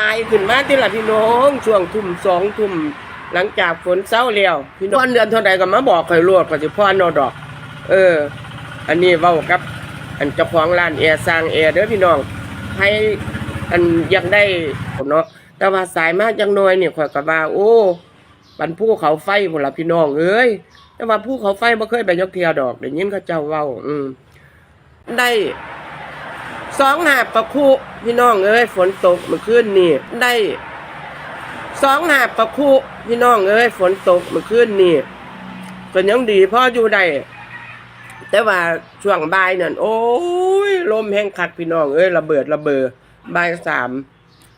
ตายขึ้นมาที่ละพี่น้องช่วงทุ่มสองทุ่มหลังจากฝนเศร้าแล้วพี่น้องเดือนเท่าใดก็มาบอกข่อยรวดก็สิพ่อนอดอก เออ อันนี้เว้ากับ อันเจ้าของร้านแอร์สร้างแอร์เด้อพี่น้องให้อันอยากได้เนาะแต่ว่าสายมากจังน้อยเนี่ยข่อยก็ว่าโอ้บันภูเขาไฟพุ่นละพี่น้องเอ้ยแต่ว่าภูเขาไฟบ่เคยไปยกเทียดอกได้ยินเขาเจ้าเว้า อืมได้ สองหาบประคุพี่น้องเอ้ยฝนตกเมื่อคืนนี่ได้สองหาบประคุพี่น้องเอ้ยฝนตกเมื่อคืนนี่ก็ยังดีพ่ออยู่ได้แต่ว่าช่วงบ่ายนั่นโอ้ยลมแห้งคักพี่น้องเอ้ยระเบิดระเบิดบ่ายสาม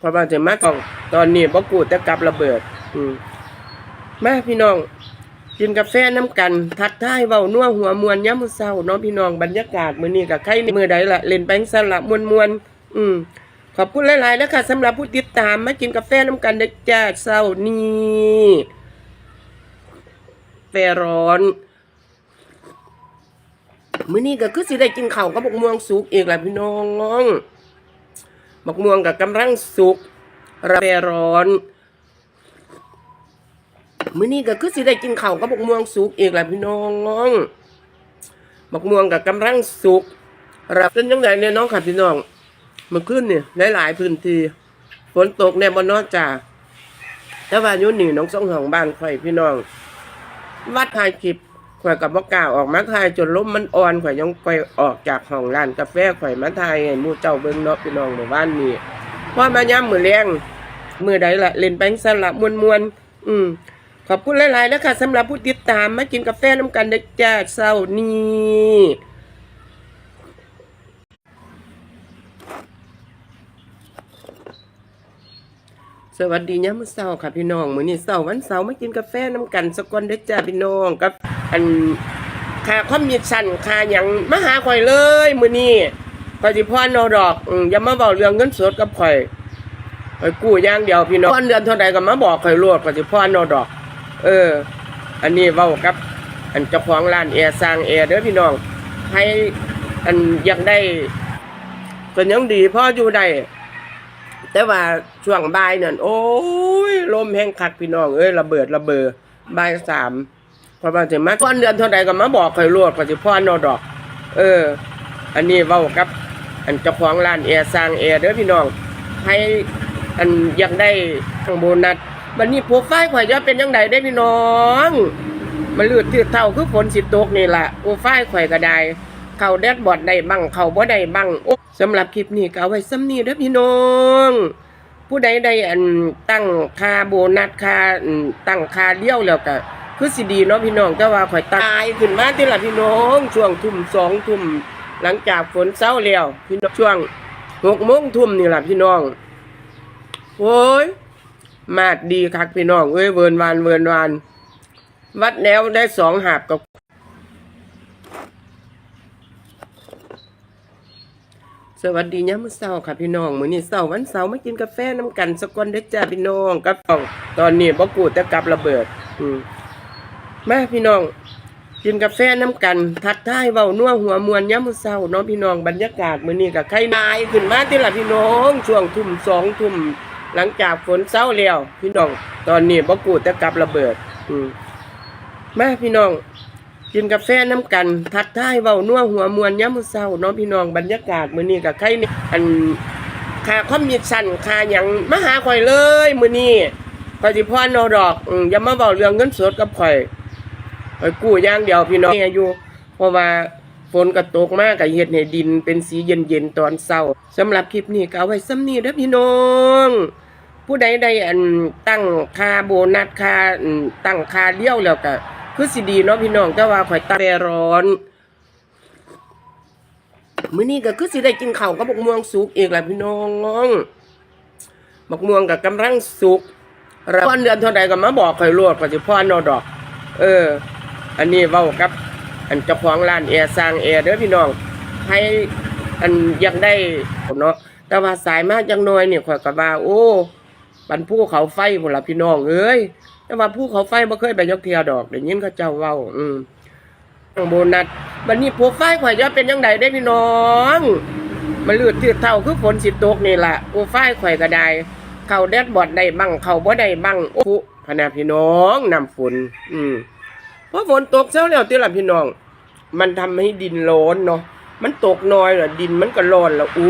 พอมาถึงมาก่อนตอนนี้บ่กูแต่กลับระเบิด อืมมาพี่น้อง กินกาแฟน้ำกันทักทายเว้านัวหัวมวนย้ำมือเศร้าเนาะพี่น้องบรรยากาศมือนี้กับใครมือใดละเล่นไปสลับมวนมวนอืมขอบคุณหลายๆแล้วค่ะสำหรับผู้ติดตามมากินกาแฟน้ำกันเด็กจ้าเศร้านี่แฟร้อนมื้อนี้ก็คือสิได้กินข้าวกับบักม่วงสุกอีกแหละพี่น้องบักม่วงกับกำลังสุกระเบร้อน มื้อนี้ก็คือสิได้กินข้าวกับบักม่วงสุกอีกแหละพี่น้องบักม่วงกับกำลังสุกรับเป็นยังไงเนี่ยน้องค่ะพี่น้องเมื่อคืนเนี่ยหลายๆพื้นที่ฝนตกแน่บนนอกจากแต่ว่าอยุ่นี่น้องสองของบ้านข่อยพี่น้อง วัดถ่ายคลิปข่อยกับบ่กล้าออกมาถ่ายจนลมมันอ่อนข่อยยังไปออกจากห้องร้านกาแฟข่อยมาถ่ายให้หมู่เจ้าเบิ่งเนาะพี่น้องหมู่บ้านนี้พอมาย้ำมือแรงมือใดละเล่นไปสลับมวนๆอืม ขอบคุณหลายๆแล้วค่ะสำหรับผู้ติดตามมากินกาแฟน้ำกันเด็กจ้าเช้านี้สวัสดียามมื้อเช้าค่ะพี่น้องมื้อนี้เช้าวันเสาร์มากินกาแฟน้ำกันสกอนเด้อจ้าพี่น้องกับอันค่าคอมมิชชั่นค่าหยังมาหาข่อยเลยมื้อนี้ข่อยสิพรเอาดอกอืมอย่ามาเว้าเรื่องเงินสดกับข่อยข่อยกู้อย่างเดียวพี่น้องพรเดือนเท่าใดก็มาบอกข่อยโลดข่อยสิพรเอาดอก เออ อันนี้เว้ากับ อันเจ้าของร้านแอร์สร้างแอร์เด้อพี่น้อง ให้อันอยากได้ก็ยังดีพ่ออยู่ได้แต่ว่าช่วงบ่ายนั่นโอ้ยลมแห้งคักพี่น้องเอ้ยระเบิดระเบิดบ่ายสามพอมาถึงมาก้อนเดือนเท่าใดก็มาบอกข่อยรวดข่อยสิพ่อนอดอก เออ อันนี้เว้ากับ อันเจ้าของร้านแอร์สร้างแอร์เด้อพี่น้อง ให้อันอยากได้ข้างโบนัส วันนี้โปรไฟล์ข่อยจะเป็นยังไงได้พี่น้องมันลืดทืดเท่าคือฝนสิตกนี่แหละโปรไฟล์ข่อยก็ได้ เข้าแดดบอดได้บ้างเข้าบ่ได้บ้างสำหรับคลิปนี้ก็เอาไว้ซ้ำนี้เด้อพี่น้อง ผู้ใดได้อันตั้งคาโบนัสคาตั้งคาเลี้ยวแล้วก็คือสิดีเนาะพี่น้องแต่ว่าข่อยตายขึ้นมาที่ละพี่น้องช่วงทุ่มสองทุ่มหลังจากฝนเศร้าแล้วพี่น้องช่วงหกโมงทุ่มนี่แหละพี่น้องโอ้ย มาดดีคักพี่น้องเอ้ยเวินวานเวินวานวัดแล้วได้สองหาบกับ สวัสดียามมื้อเช้าค่ะพี่น้องมื้อนี้เช้าวันเสาร์มากินกาแฟน้ำกันสกอนเด้จ้าพี่น้องกับตองตอนนี้บ่กูแต่กลับระเบิด อืมมาพี่น้อง กินกาแฟน้ำกัน ทักทายเว้านัวหัวมวนยามมื้อเช้าเนาะพี่น้องบรรยากาศมื้อนี้ก็ใครนายขึ้นมาที่ละพี่น้อง ช่วงทุ่มสองทุ่ม หลังจากฝนเศร้าแล้วพี่น้อง ตอนนี้บ่กูแต่กลับระเบิด อืมมาพี่น้อง กินกาแฟน้ำกัน ทักทายเว้านัวหัวมวนย้ำมือเศร้าเนาะพี่น้องบรรยากาศมื้อนี้กับใครนี่อันค่าคอมมิชชั่นค่าหยังมาหาข่อยเลยมื้อนี้ข่อยสิพรเอาดอกอืมอย่ามาเว้าเรื่องเงินสดกับข่อยข่อยกู้อย่างเดียวพี่น้องอยู่ เพราะว่าฝนก็ตกมากก็เฮ็ดให้ดินเป็นสีเย็นๆตอนเช้าสำหรับคลิปนี้ก็เอาไว้ซ้ำนี้เด้อพี่น้อง ผู้ใดได้อันตั้งค่าโบนัสค่าตั้งค่าเลี้ยวแล้วก็คือสิดีเนาะพี่น้องแต่ว่าข่อยตาแปรร้อนมื้อนี้ก็คือสิได้กินข้าวกับบักม่วงสุกอีกแหละพี่น้องบักม่วงกับกำลังสุกรับพรเดือนเท่าใดก็มาบอกข่อยรวดข่อยสิพรเอดอก เออ อันนี้เว้ากับ อันเจ้าของร้านแอร์สร้างแอร์เด้อพี่น้องให้อันอยากได้เนาะแต่ว่าสายมากจังน้อยเนี่ยข่อยก็ว่าโอ้ บันภูเขาไฟพุ่นละพี่น้องเอ้ยแต่ว่าภูเขาไฟบ่เคยไปยกเทียดอกได้ยินเขาเจ้าเว้า อืมโบนัสบัดนี้โปรไฟข่อยจะเป็นยังไงได้พี่น้องมันลืดทืดเท่าคือฝนสิตกนี่แหละโปรไฟข่อยก็ได้เข้าแดดบอดได้บังเข้าบ่ได้บังโอ้พนาพี่น้องน้ำฝน อืมเพราะฝนตกเช้าแล้วติล่ะพี่น้อง มันทำให้ดินร้อนเนาะมันตกน้อยล่ะดินมันก็ร้อนละอุ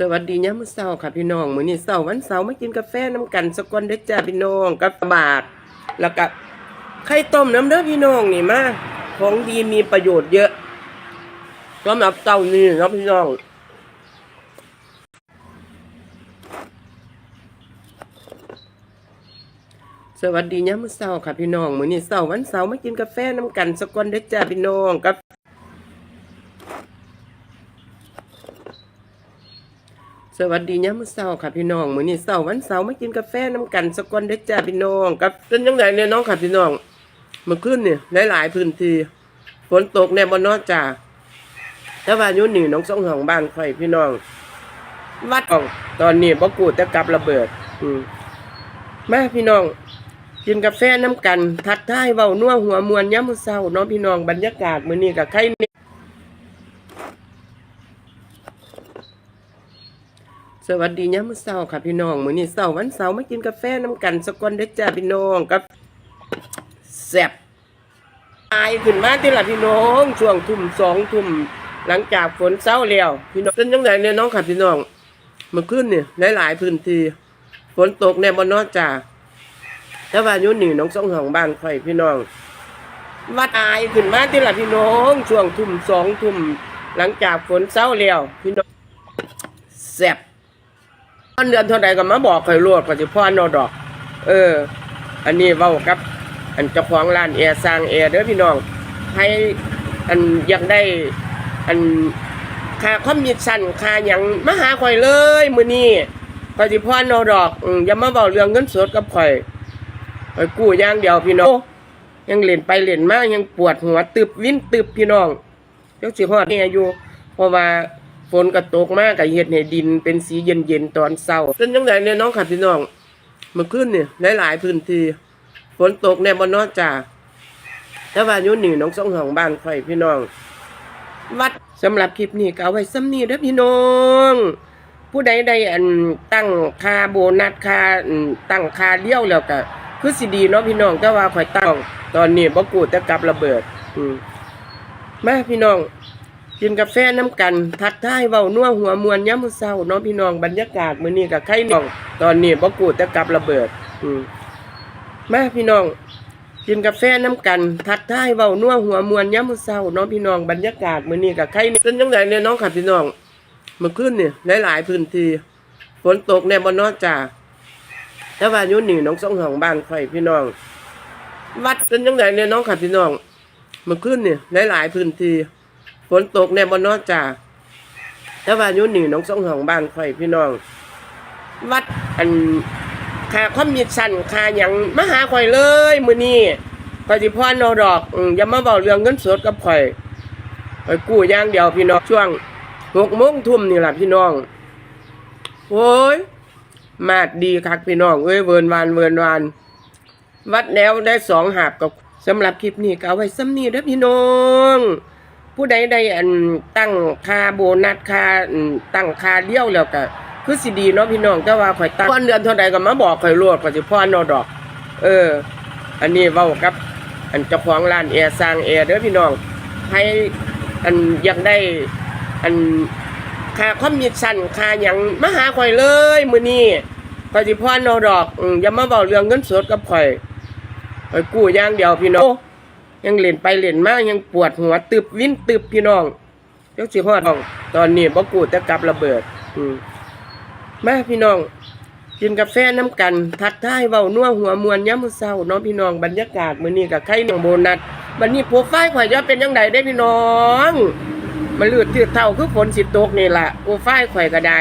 สวัสดียามมื้อเช้าค่ะพี่น้องมื้อนี้เช้าวันเสาร์มากินกาแฟน้ำกันสกอนเด้อจ้าพี่น้องกับบาทแล้วก็ไข่ต้มน้ำเด้อพี่น้องนี่มาของดีมีประโยชน์เยอะสำหรับเต้านี่นะพี่น้องสวัสดียามมื้อเช้าค่ะพี่น้องมื้อนี้เช้าวันเสาร์มากินกาแฟน้ำกันสกอนเด้อจ้าพี่น้องกับ สวัสดียามมื้อเช้าค่ะพี่น้องมื้อนี้เช้าวันเสาร์มากินกาแฟน้ำกันสกอนเด้จ้าพี่น้องกับเป็นจังไดเนี่ยน้องค่ะพี่น้องเมื่อคืนนี่ยหลาย ๆ พื้นที่ฝนตกแน่บ่เนอจ้าแต่ว่ายู่นี่น้องสองห้องบ้านข่อยพี่น้อง วัดของตอนนี้บ่กูแต่กลับระเบิด อืมมาพี่น้อง กินกาแฟน้ำกัน ทักท้ายเว้านัวหัวมวนยามมื้อเช้าเนาะพี่น้องบรรยากาศมื้อนี้ก็ใครนี่ สวัสดียามมื้อเช้าค่ะพี่น้องมื้อนี้เช้าวันเสาร์มากินกาแฟน้ำกันสกอนเด้อจ้าพี่น้องกับแซ่บตายขึ้นมาที่ละพี่น้องช่วงทุ่มสองทุ่มหลังจากฝนเช้าแล้วพี่น้องเป็นจังไดเนี่ยน้องค่ะพี่น้องมื่อคืนนี่ยหลาย ๆ พื้นที่ฝนตกแน่บ่เนอจ้าแต่ว่ายู่นี่น้องสองห้องบ้านข่อยพี่น้องวัดอายขึ้นมาที่ละพี่น้องช่วงทุ่มสองทุ่มหลังจากฝนเศร้าแล้วพี่น้องแซ่บ ตอนเดือนเท่าใดก็มาบอกข่อยรวดก็จะพ่อนอดอก เออ อันนี้เว้ากับ อันเจ้าของร้านแอร์สร้างแอร์เด้อพี่น้องให้อันอยากได้ อันค่าคอมมิชชั่นค่าหยังมาหาข่อยเลยมื้อนี้ข่อยสิพ่อนอดอกอืมอย่ามาเว้าเรื่องเงินสดกับข่อยไปกู้อย่างเดียวพี่น้อง ยังเล่นไปเล่นมายังปวดหัวตึบวิ่นตึบพี่น้องเจ้าสิฮอดเนี่ยอยู่เพราะว่า ฝนก็ตกมากกับเฮ็ดให้ดินเป็นสีเย็นๆตอนเช้าเป็นจังไดเนี่ยน้องค่ะพี่น้องมื่อคืนนี่ยหลายๆพื้นที่ฝนตกแน่บ่เนอจ้าแต่ว่าอยู่นี่น้องสองห้องบ้านข่อยพี่น้อง วัดสำหรับคลิปนี้ก็เอาไว้ซ้ำนี้เด้อพี่น้อง ผู้ใดได้อันตั้งคาโบนัสคาตั้งคาเลี้ยวแล้วก็คือสิดีเนาะพี่น้องแต่ว่าข่อยตั้งตอนนี้บ่กูแต่กลับระเบิด อืมมาพี่น้อง กินกาแฟน้ำกัน ทักทายเว้านัวหัวมวนยามมื้อเช้าเนาะพี่น้องบรรยากาศมื้อนี้ก็ใครน้อง ตอนนี้บ่กูแต่กลับระเบิด อืมมาพี่น้อง กินกาแฟน้ำกัน ทักทายเว้านัวหัวมวนยามมื้อเช้าเนาะพี่น้องบรรยากาศมื้อนี้ก็ใครเป็นจังไดเนี่ยน้องค่ะพี่น้องเมื่อคืนนี่ยหลายๆพื้นที่ฝนตกแน่บ่นอจ้าแต่ว่าอยู่นี่น้องสองห้องบ้านข่อยพี่น้อง วัดเป็นจังไดเนี่ยน้องค่ะพี่น้องเมื่อคืนนี่ยหลายๆพื้นที่ ฝนตกแน่บ่นอจ้าแต่ว่าอยู่นี่น้องสองห้องบ้านข่อยพี่น้อง วัดอันค่าคอมมิชชั่นค่าหยังมาหาข่อยเลยมื้อนี้ข่อยสิพ่อนอดอกอืมอย่ามาเว้าเรื่องเงินสดกับข่อยข่อยกู้อย่างเดียวพี่น้องช่วงหกโมงทุ่มนี่แหละพี่น้องโอ้ยมาดดีคักพี่น้องเอ้ยเวินวานเวินวาน วัดแล้วได้สองหาบกับสำหรับคลิปนี้ก็เอาไว้ซ้ำนี้เด้อพี่น้อง ผู้ใดได้อันตั้งคาโบนัสคาตั้งคาเลี้ยวแล้วก็คือสิดีเนาะพี่น้องแต่ว่าข่อยตั้งก่อนเดือนเท่าใดก็มาบอกข่อยรวดข่อยสิพ่อนอดอก เออ อันนี้เว้ากับ อันเจ้าของร้านแอร์สร้างแอร์เด้อพี่น้องให้อันอยากได้อันคาคอมมิชชั่นคาหยังมาหาข่อยเลยมื้อนี้ข่อยสิพ่อนอดอกอืมอย่ามาเว้าเรื่องเงินสดกับข่อยข่อยกู้อย่างเดียวพี่น้อง ยังเล่นไปเล่นมายังปวดหัวตึบวิ่นตึบพี่น้องเจ้าสิฮอดห้องตอนนี้บ่กู้แต่กลับระเบิด อืมมาพี่น้องกินกาแฟน้ำกัน ทักทายเว้านัวหัวมวนยามมื้อเช้าเนาะพี่น้องบรรยากาศมื้อนี้ก็ใครน้องโบนัสบัดนี้โปรไฟล์ข่อยจะเป็นจังไดได้พี่น้องมันลืดทืดเท่าคือฝนสิตกนี่แหละโปรไฟล์ข่อยก็ได้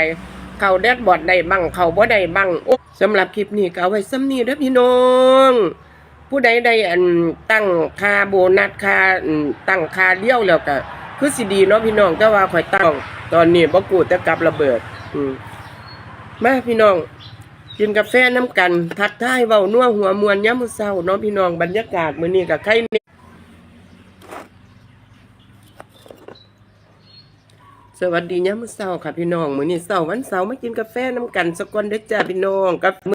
เข้าแดดบอดได้บังเข้าบ่ได้บังสำหรับคลิปนี้ก็เอาไว้ซ้ำนี้เด้อพี่น้อง ผู้ใดได้อันตั้งคาโบนัสคาตั้งคาเลี้ยวแล้วก็คือสิดีเนาะพี่น้องแต่ว่าข่อยตั้งตอนนี้บ่กูแต่กลับระเบิด อืมมาพี่น้องกินกาแฟน้ำกัน ทักทายเว้านัวหัวมวนยามมื้อเช้าเนาะพี่น้องบรรยากาศมื้อนี้ก็ใครนี่สวัสดียามมื้อเช้าค่ะพี่น้องมื้อนี้เช้าวันเสาร์มากินกาแฟน้ำกันสักก่อนเด้อจ้าพี่น้องกับ